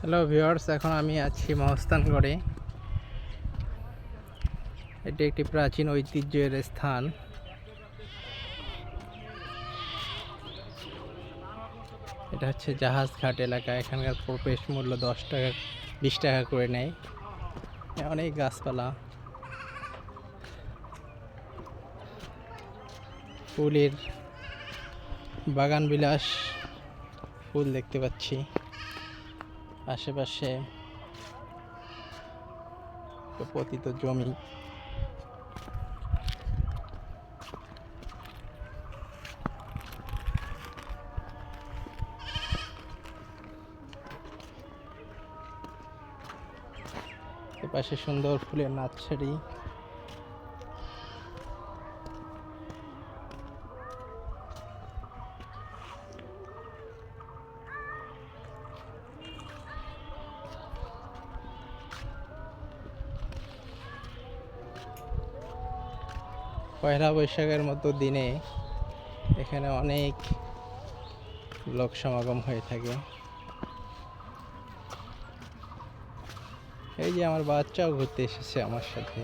Hello viewers এখন আমি আছি মহস্তানগড়ে এটি একটি প্রাচীন ঐতিহ্যের স্থান। এটা হচ্ছে জাহাজ ঘাট এলাকা। এখানকার প্রবেশ মূল্য দশ টাকা, বিশ টাকা করে নেয়। অনেক গাছপালা। ফুলের বাগান বিলাস ফুল দেখতে পাচ্ছি। আশেপাশে পতিত জমি। পাশে সুন্দর ফুলের নার্সারি। পয়লা বৈশাখের মতো দিনে এখানে অনেক লোক সমাগম হয়ে থাকে। এই যে আমার বাচ্চাও ঘুরতে এসেছে আমার সাথে।